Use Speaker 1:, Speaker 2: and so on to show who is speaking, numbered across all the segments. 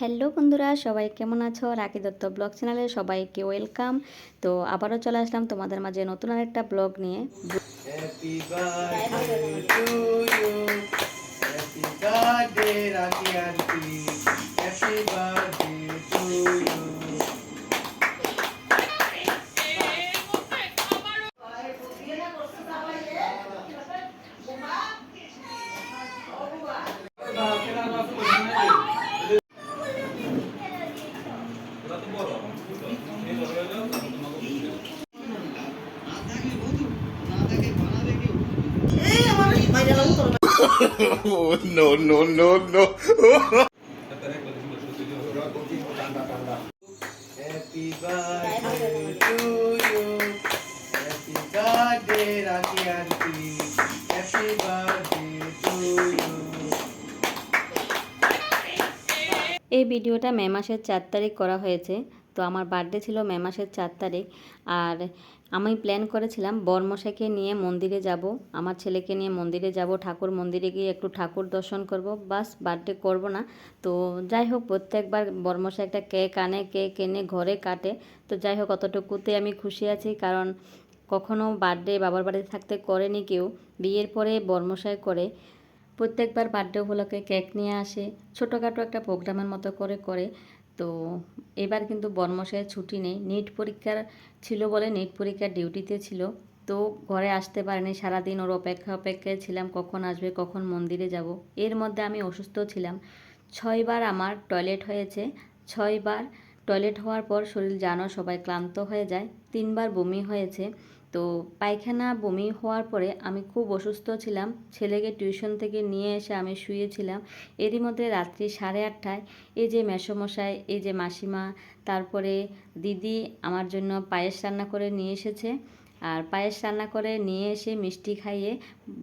Speaker 1: Hello বন্ধুরা, সবাই কেমন আছো? রাকি দত্ত ব্লগ চ্যানেলে সবাইকে ওয়েলকাম। তো আবারও চলে আসলাম তোমাদের মাঝে নতুন আরেকটা ব্লগ নিয়ে।
Speaker 2: Happy birthday to you.
Speaker 3: Oh, no, no, no, no.
Speaker 2: Happy birthday to you. Happy birthday, Rocky Auntie. Happy birthday to you.
Speaker 1: এই ভিডিওটা মে মাসের চার তারিখ করা হয়েছে তো আমার বার্থডে ছিল মে মাসের চার তারিখ। আর আমি প্ল্যান করেছিলাম বরমশাইকে নিয়ে মন্দিরে যাব। আমার ছেলেকে নিয়ে মন্দিরে যাব। ঠাকুর মন্দিরে গিয়ে একটু ঠাকুর দর্শন করব। বাস বার্থডে করব না। তো যাই হোক, প্রত্যেকবার বরমশাই একটা কেক আনে কেক এনে ঘরে কাটে। তো যাই হোক, অতটুকুতে আমি খুশি আছি। কারণ কখনো বার্থডে বাবার বাড়িতে থাকতে করেনি কেউ। বিয়ের পরে বর্মশাই করে। প্রত্যেকবার বার্থডে উপলক্ষে কেক নিয়ে আসে। ছোটোখাটো একটা প্রোগ্রামের মতো করে করে। তো এবার কিন্তু বর্মশাইয়ের ছুটি নেই। নিট পরীক্ষার ছিল বলে নিট পরীক্ষার ডিউটিতে ছিল। তো ঘরে আসতে পারেনি। সারাদিন ওর অপেক্ষা অপেক্ষায় ছিলাম, কখন আসবে, কখন মন্দিরে যাব। এর মধ্যে আমি অসুস্থ ছিলাম। ছয়বার আমার টয়লেট হয়েছে। ছয়বার টয়লেট হওয়ার পর শরীর জানো সবাই ক্লান্ত হয়ে যায়। তিনবার বমি হয়েছে। তো পায়খানা বমি হওয়ার পরে আমি খুব অসুস্থ ছিলাম। ছেলেকে টিউশন থেকে নিয়ে এসে আমি শুয়েছিলাম। এরই মধ্যে রাত্রি সাড়ে আটটায় এই যে মেসোমশাই, এই যে মাসিমা, তারপরে দিদি আমার জন্য পায়েস রান্না করে নিয়ে এসেছে। আর পায়েস রান্না করে নিয়ে এসে মিষ্টি খাইয়ে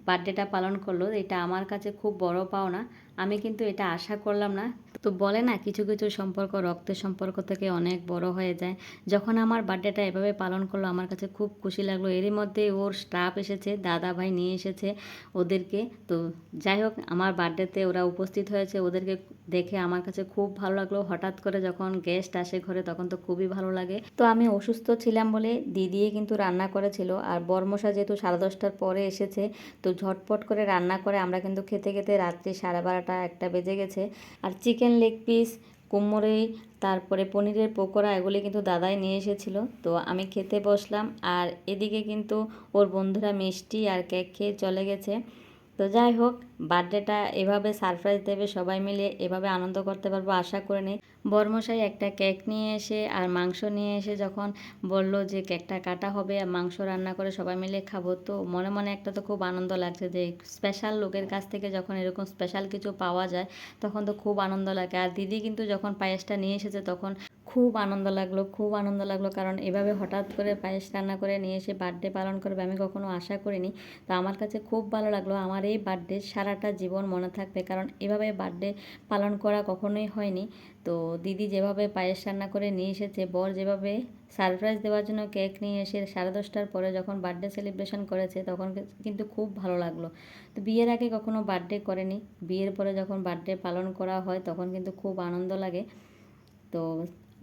Speaker 1: বার্থডেটা পালন করল। এটা আমার কাছে খুব বড় পাওনা। আমি কিন্তু এটা আশা করলাম না। তো বলে না, কিছু কিছু সম্পর্ক রক্তের সম্পর্ক থেকে অনেক বড় হয়ে যায়। যখন আমার বার্থডেটা এভাবে পালন করল, আমার কাছে খুব খুশি লাগল। এরই মধ্যে ওর স্টাফ এসেছে দাদা ভাই নিয়ে এসেছে ওদেরকে। তো যাই হোক, আমার বার্থডেতে ওরা উপস্থিত হয়েছে, ওদেরকে দেখে আমার কাছে খুব ভালো লাগল। হঠাৎ করে যখন গেস্ট আসে ঘরে, তখন তো খুবই ভালো লাগে। তো আমি অসুস্থ ছিলাম বলে দিদিয়ে কিন্তু রান্না করেছিল। আর বর্মশা যেহেতু সাড়ে দশটার পরে এসেছে, তো ঝটপট করে রান্না করে আমরা কিন্তু খেতে খেতে রাত্রি বারোটা একটা বেজে গেছে। আর চিকেন লেগ পিস কুমড়োই, তারপরে পনিরের পকোড়া, এগুলি কিন্তু দাদাই নিয়ে এসেছিল। তো আমি খেতে বসলাম। আর এদিকে কিন্তু ওর বন্ধুরা মিষ্টি আর কেক খেয়ে চলে গেছে। তো যাই হোক, বার্থডেটা এভাবে সারপ্রাইজ দেবে সবাই মিলে, এভাবে আনন্দ করতে পারব আশা করে নেই। বর্মশাই একটা কেক নিয়ে এসে আর মাংস নিয়ে এসে যখন বলল যে কেকটা কাটা হবে আর মাংস রান্না করে সবাই মিলে খাব, তো মনে মনে একটা তো খুব আনন্দ লাগছে যে স্পেশাল লোকের কাছ থেকে যখন এরকম স্পেশাল কিছু পাওয়া যায়, তখন তো খুব আনন্দ লাগে। আর দিদি কিন্তু যখন পায়েসটা নিয়ে এসেছে তখন খুব আনন্দ লাগল, খুব আনন্দ লাগল। কারণ এভাবে হঠাৎ করে পায়েস রান্না করে নিয়ে এসে বার্থডে পালন করবে আমি কখনো আশা করিনি। তো আমার কাছে খুব ভালো লাগল আমার এই বার্থডে সারাটা জীবন মনে থাকবে। কারণ এভাবে বার্থডে পালন করা কখনোই হয়নি। তো দিদি যেভাবে পায়েস রান্না করে নিয়ে এসেছে, বর যেভাবে সারপ্রাইজ দেওয়ার জন্য কেক নিয়ে এসে সাড়ে দশটার পরে যখন বার্থডে সেলিব্রেশন করেছে, তখন কিন্তু খুব ভালো লাগল। তো বিয়ের আগে কখনো বার্থডে করেনি। বিয়ের পরে যখন বার্থডে পালন করা হয়, তখন কিন্তু খুব আনন্দ লাগে। তো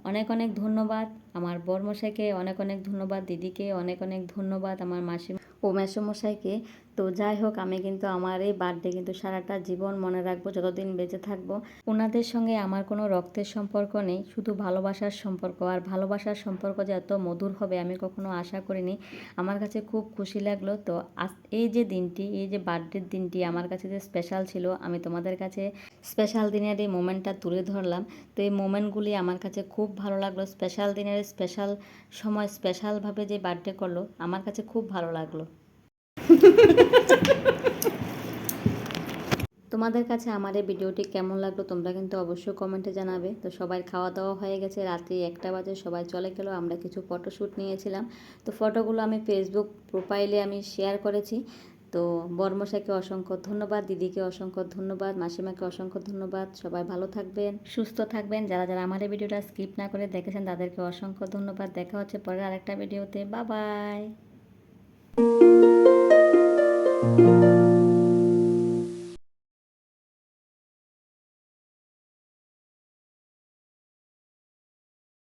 Speaker 1: অনেক অনেক ধন্যবাদ। আমার বর্মশাইকে অনেক অনেক ধন্যবাদ, দিদিকে অনেক অনেক ধন্যবাদ, আমার মাসি ও মেসোমশাইকে তো যাই হোক, আমি কিন্তু আমার এই বার্থডে কিন্তু সারাটা জীবন মনে রাখব, যতদিন বেঁচে থাকব। ওনাদের সঙ্গে আমার কোনো রক্তের সম্পর্ক নেই, শুধু ভালোবাসার সম্পর্ক। আর ভালোবাসার সম্পর্ক যে এত মধুর হবে, আমি কখনো আশা করিনি। আমার কাছে খুব খুশি লাগল। তো আজ এই যে দিনটি, এই যে বার্থডের দিনটি আমার কাছে যে স্পেশাল ছিল, আমি তোমাদের কাছে স্পেশাল দিনের এই মোমেন্টটা তুলে ধরলাম। তো এই মোমেন্টগুলি আমার কাছে খুব ভালো লাগল। স্পেশাল দিনের স্পেশাল সময় স্পেশালভাবে যে বার্থডে করল, আমার কাছে খুব ভালো লাগল। তোমাদের কাছে আমার এই ভিডিওটি কেমন লাগল তোমরা কিন্তু অবশ্যই কমেন্টে জানাবে। তো সবাই খাওয়া দাওয়া হয়ে গেছে, রাত্রি একটা বাজে, সবাই চলে গেলো, আমরা কিছু ফটোশ্যুট নিয়েছিলাম। তো ফটোগুলো আমি ফেসবুক প্রোফাইলে আমি শেয়ার করেছি। তো বর্মশাকে অসংখ্য ধন্যবাদ, দিদিকে অসংখ্য ধন্যবাদ, মাসিমাকে অসংখ্য ধন্যবাদ, সবাই ভালো থাকবেন, সুস্থ থাকবেন। যারা যারা আমার এই ভিডিওটা স্কিপ না করে দেখেছেন, তাদেরকে অসংখ্য ধন্যবাদ। দেখা হচ্ছে পরের আরেকটা ভিডিওতে। বা বাই